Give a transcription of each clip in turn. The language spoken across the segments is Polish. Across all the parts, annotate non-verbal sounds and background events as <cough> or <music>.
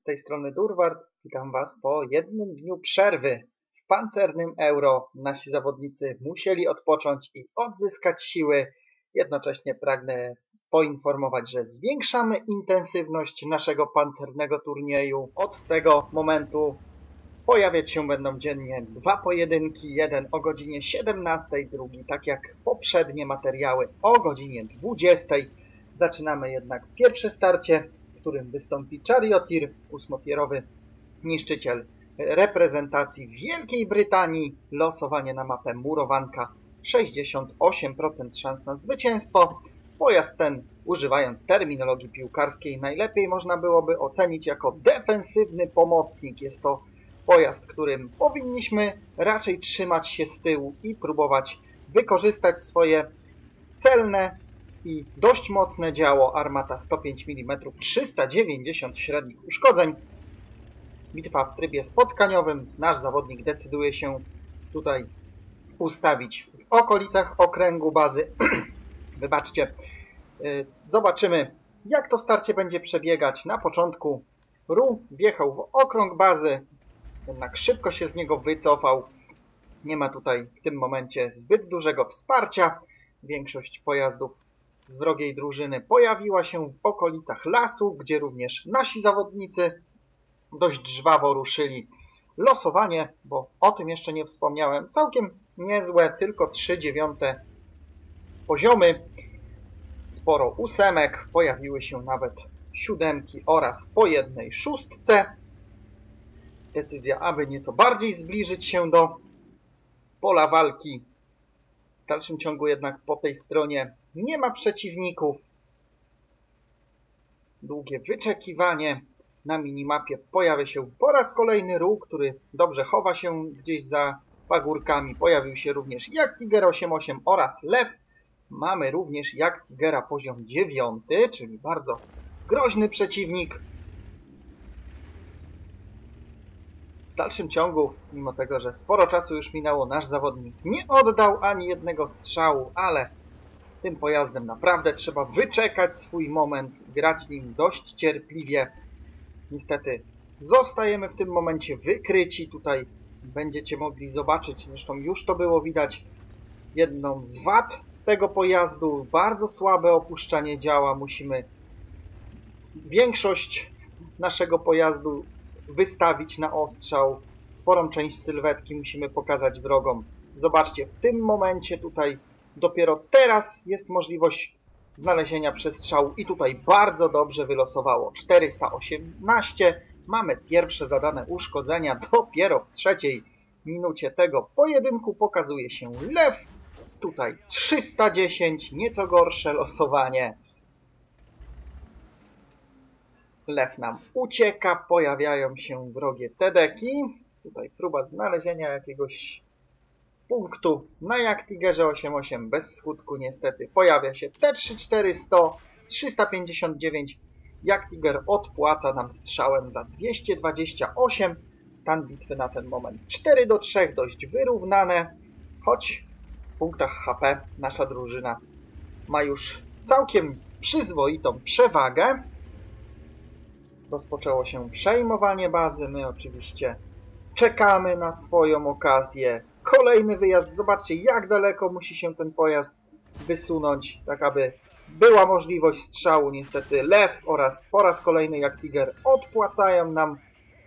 Z tej strony Durward. Witam Was po jednym dniu przerwy. W pancernym euro nasi zawodnicy musieli odpocząć i odzyskać siły. Jednocześnie pragnę poinformować, że zwiększamy intensywność naszego pancernego turnieju. Od tego momentu pojawiać się będą dziennie dwa pojedynki, jeden o godzinie 17, drugi tak jak poprzednie materiały o godzinie 20. Zaczynamy jednak pierwsze starcie w którym wystąpi Chariotir, ósmotierowy niszczyciel reprezentacji Wielkiej Brytanii. Losowanie na mapę Murowanka 68% szans na zwycięstwo. Pojazd ten, używając terminologii piłkarskiej, najlepiej można byłoby ocenić jako defensywny pomocnik. Jest to pojazd, którym powinniśmy raczej trzymać się z tyłu i próbować wykorzystać swoje celne i dość mocne działo armata 105 mm, 390 średnich uszkodzeń. Bitwa w trybie spotkaniowym. Nasz zawodnik decyduje się tutaj ustawić w okolicach okręgu bazy. <clears throat> Wybaczcie. Y, zobaczymy, jak to starcie będzie przebiegać. Na początku Ru wjechał w okrąg bazy, jednak szybko się z niego wycofał. Nie ma tutaj w tym momencie zbyt dużego wsparcia. Większość pojazdów z wrogiej drużyny pojawiła się w okolicach lasu, gdzie również nasi zawodnicy dość żwawo ruszyli. Losowanie, bo o tym jeszcze nie wspomniałem, całkiem niezłe, tylko 3 dziewiąte poziomy, sporo ósemek, pojawiły się nawet siódemki oraz po jednej szóstce. Decyzja, aby nieco bardziej zbliżyć się do pola walki. Dalszym ciągu jednak po tej stronie nie ma przeciwników. Długie wyczekiwanie. Na minimapie pojawia się po raz kolejny ruch, który dobrze chowa się gdzieś za pagórkami. Pojawił się również jak Tiger 88 oraz Lew. Mamy również jak Tigera poziom 9, czyli bardzo groźny przeciwnik. W dalszym ciągu, mimo tego, że sporo czasu już minęło, nasz zawodnik nie oddał ani jednego strzału, ale tym pojazdem naprawdę trzeba wyczekać swój moment, grać nim dość cierpliwie. Niestety zostajemy w tym momencie wykryci. Tutaj będziecie mogli zobaczyć, zresztą już to było widać, jedną z wad tego pojazdu. Bardzo słabe opuszczanie działa. Musimy większość naszego pojazdu wystawić na ostrzał. Sporą część sylwetki musimy pokazać wrogom. Zobaczcie, w tym momencie tutaj Dopiero teraz jest możliwość znalezienia przestrzału i tutaj bardzo dobrze wylosowało 418. Mamy pierwsze zadane uszkodzenia. Dopiero w trzeciej minucie tego pojedynku pokazuje się lew. Tutaj 310, nieco gorsze losowanie. Lew nam ucieka, pojawiają się wrogie tedeki. Tutaj próba znalezienia jakiegoś punktu na Jaktigerze 8.8 bez skutku niestety pojawia się T34100 359 Jaktiger odpłaca nam strzałem za 228 stan bitwy na ten moment 4 do 3 dość wyrównane. Choć w punktach HP nasza drużyna ma już całkiem przyzwoitą przewagę rozpoczęło się przejmowanie bazy my oczywiście czekamy na swoją okazję Kolejny wyjazd. Zobaczcie, jak daleko musi się ten pojazd wysunąć, tak aby była możliwość strzału. Niestety Lew oraz po raz kolejny jak Tiger odpłacają nam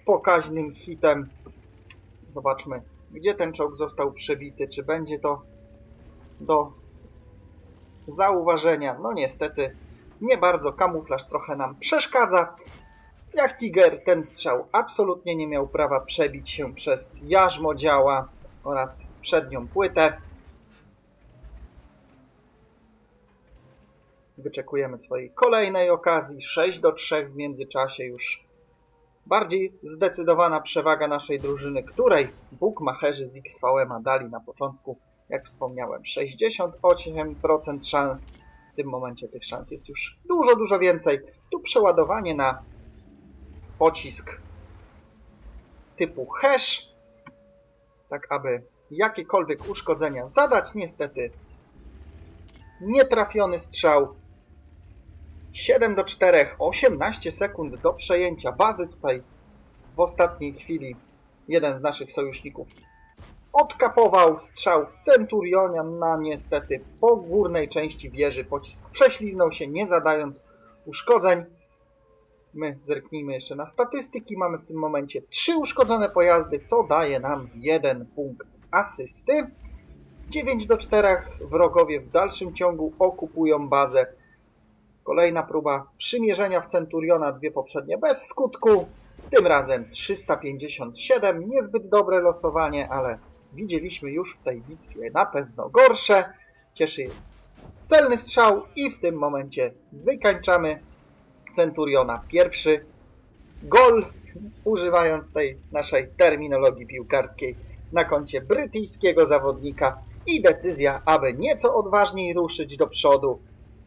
pokaźnym hitem. Zobaczmy, gdzie ten czołg został przebity. Czy będzie to do zauważenia? No niestety nie bardzo. Kamuflaż trochę nam przeszkadza. Jak Tiger ten strzał absolutnie nie miał prawa przebić się przez jarzmo działa oraz przednią płytę. Wyczekujemy swojej kolejnej okazji. 6 do 3 w międzyczasie już bardziej zdecydowana przewaga naszej drużyny, której bookmacherzy z XVM dali na początku, jak wspomniałem, 68% szans. W tym momencie tych szans jest już dużo, dużo więcej. Tu przeładowanie na pocisk typu hash tak aby jakiekolwiek uszkodzenia zadać. Niestety nietrafiony strzał. 7 do 4, 18 sekund do przejęcia bazy. Tutaj w ostatniej chwili jeden z naszych sojuszników odkapował strzał w Centurionia na niestety po górnej części wieży pocisk prześliznął się, nie zadając uszkodzeń. My zerknijmy jeszcze na statystyki. Mamy w tym momencie trzy uszkodzone pojazdy, co daje nam jeden punkt asysty. 9 do 4 wrogowie w dalszym ciągu okupują bazę. Kolejna próba przymierzenia w Centuriona, dwie poprzednie bez skutku. Tym razem 357, niezbyt dobre losowanie, ale widzieliśmy już w tej bitwie na pewno gorsze. Cieszy celny strzał i w tym momencie wykańczamy Centuriona. Pierwszy gol, używając tej naszej terminologii piłkarskiej, na koncie brytyjskiego zawodnika i decyzja, aby nieco odważniej ruszyć do przodu.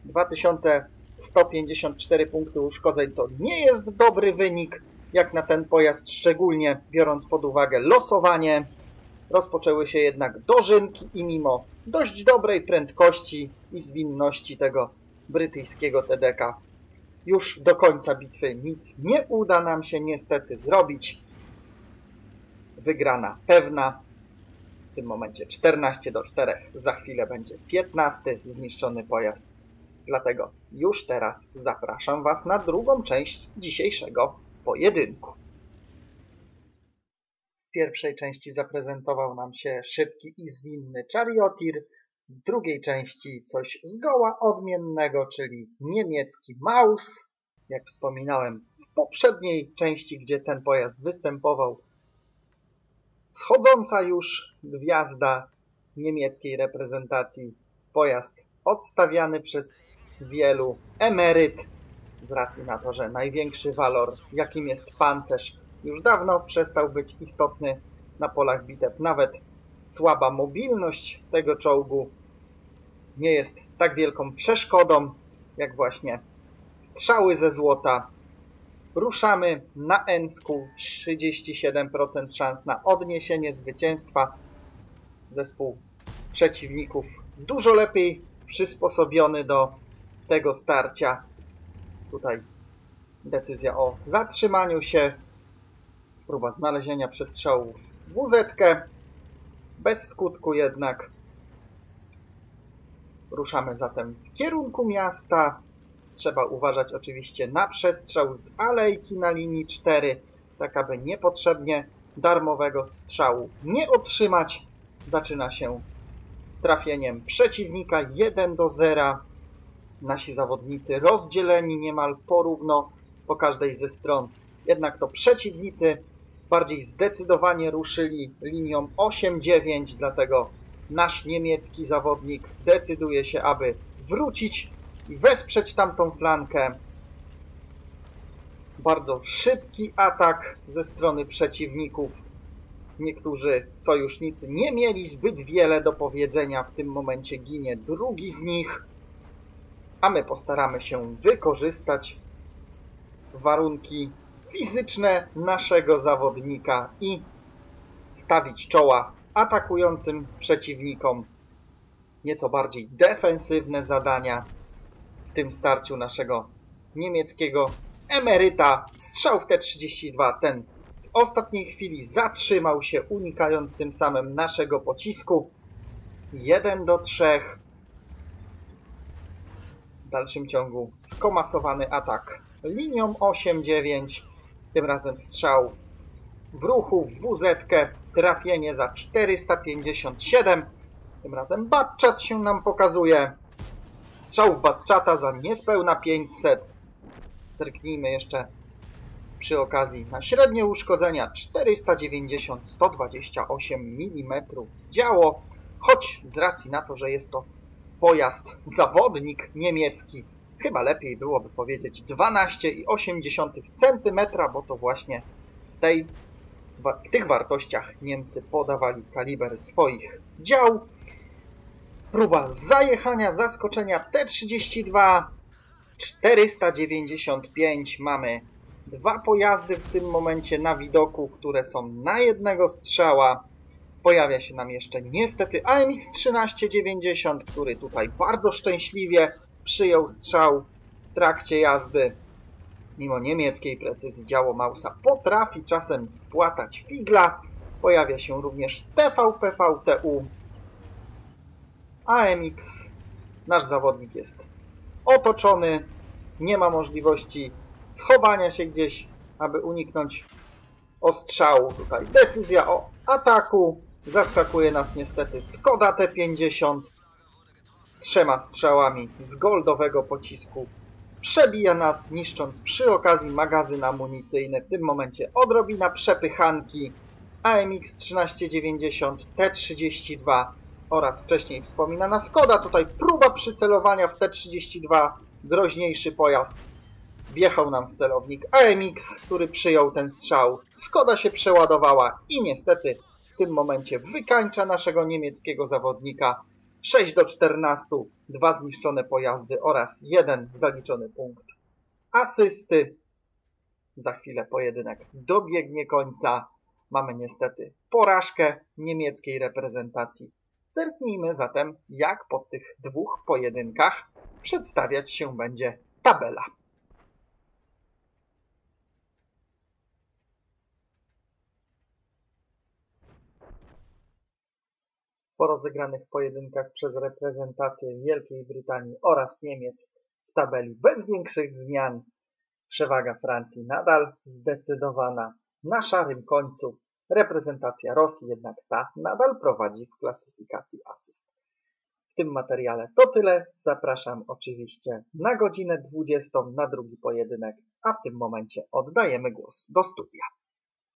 2154 punkty uszkodzeń to nie jest dobry wynik, jak na ten pojazd, szczególnie biorąc pod uwagę losowanie. Rozpoczęły się jednak dożynki i mimo dość dobrej prędkości i zwinności tego brytyjskiego TDK już do końca bitwy nic nie uda nam się niestety zrobić. Wygrana pewna. W tym momencie 14 do 4. Za chwilę będzie 15 zniszczony pojazd. Dlatego już teraz zapraszam Was na drugą część dzisiejszego pojedynku. W pierwszej części zaprezentował nam się szybki i zwinny Chariotir, drugiej części coś zgoła odmiennego, czyli niemiecki Maus. Jak wspominałem w poprzedniej części, gdzie ten pojazd występował, schodząca już gwiazda niemieckiej reprezentacji, pojazd odstawiany przez wielu emeryt z racji na to, że największy walor, jakim jest pancerz, już dawno przestał być istotny na polach bitew. Nawet słaba mobilność tego czołgu nie jest tak wielką przeszkodą, jak właśnie strzały ze złota. Ruszamy na Ensku, 37% szans na odniesienie zwycięstwa. Zespół przeciwników dużo lepiej przysposobiony do tego starcia. Tutaj decyzja o zatrzymaniu się, próba znalezienia przestrzału w wz bez skutku jednak. Ruszamy zatem w kierunku miasta. Trzeba uważać oczywiście na przestrzał z alejki na linii 4, tak aby niepotrzebnie darmowego strzału nie otrzymać. Zaczyna się trafieniem przeciwnika 1 do 0 nasi zawodnicy rozdzieleni niemal porówno po każdej ze stron. Jednak to przeciwnicy bardziej zdecydowanie ruszyli linią 8-9, dlatego nasz niemiecki zawodnik decyduje się, aby wrócić i wesprzeć tamtą flankę. Bardzo szybki atak ze strony przeciwników. Niektórzy sojusznicy nie mieli zbyt wiele do powiedzenia. W tym momencie ginie drugi z nich a my postaramy się wykorzystać warunki fizyczne naszego zawodnika i stawić czoła atakującym przeciwnikom nieco bardziej defensywne zadania w tym starciu naszego niemieckiego emeryta. Strzał w T-32, ten w ostatniej chwili zatrzymał się, unikając tym samym naszego pocisku. 1 do 3 w dalszym ciągu skomasowany atak linią 8-9. Tym razem strzał w ruchu w WZ, trafienie za 457. Tym razem Batchat się nam pokazuje. Strzał w Batchata za niespełna 500. Zerknijmy jeszcze przy okazji na średnie uszkodzenia 490 128 mm działo, choć z racji na to, że jest to pojazd, zawodnik niemiecki. Chyba lepiej byłoby powiedzieć 12,8 cm, bo to właśnie w, tej, w tych wartościach Niemcy podawali kaliber swoich dział. Próba zajechania, zaskoczenia T-32, 495. Mamy dwa pojazdy w tym momencie na widoku, które są na jednego strzała. Pojawia się nam jeszcze niestety AMX 1390, który tutaj bardzo szczęśliwie przyjął strzał trakcie jazdy. Mimo niemieckiej precyzji działo Mausa potrafi czasem spłatać figla. Pojawia się również TVP VTU. AMX. Nasz zawodnik jest otoczony. Nie ma możliwości schowania się gdzieś, aby uniknąć ostrzału. Tutaj decyzja o ataku. Zaskakuje nas niestety Skoda T50 trzema strzałami z goldowego pocisku. Przebija nas, niszcząc przy okazji magazyn amunicyjny. W tym momencie odrobina przepychanki AMX 1390 T32 oraz wcześniej wspominana Skoda. Tutaj próba przycelowania w T32, groźniejszy pojazd. Wjechał nam w celownik AMX, który przyjął ten strzał. Skoda się przeładowała i niestety w tym momencie wykańcza naszego niemieckiego zawodnika. 6 do 14, dwa zniszczone pojazdy oraz jeden zaliczony punkt asysty. Za chwilę pojedynek dobiegnie końca. Mamy niestety porażkę niemieckiej reprezentacji. Zerknijmy zatem, jak po tych dwóch pojedynkach przedstawiać się będzie tabela. Po rozegranych pojedynkach przez reprezentację Wielkiej Brytanii oraz Niemiec w tabeli bez większych zmian przewaga Francji nadal zdecydowana. Na szarym końcu reprezentacja Rosji, jednak ta nadal prowadzi w klasyfikacji asyst. W tym materiale to tyle. Zapraszam oczywiście na godzinę 20 na drugi pojedynek, a w tym momencie oddajemy głos do studia.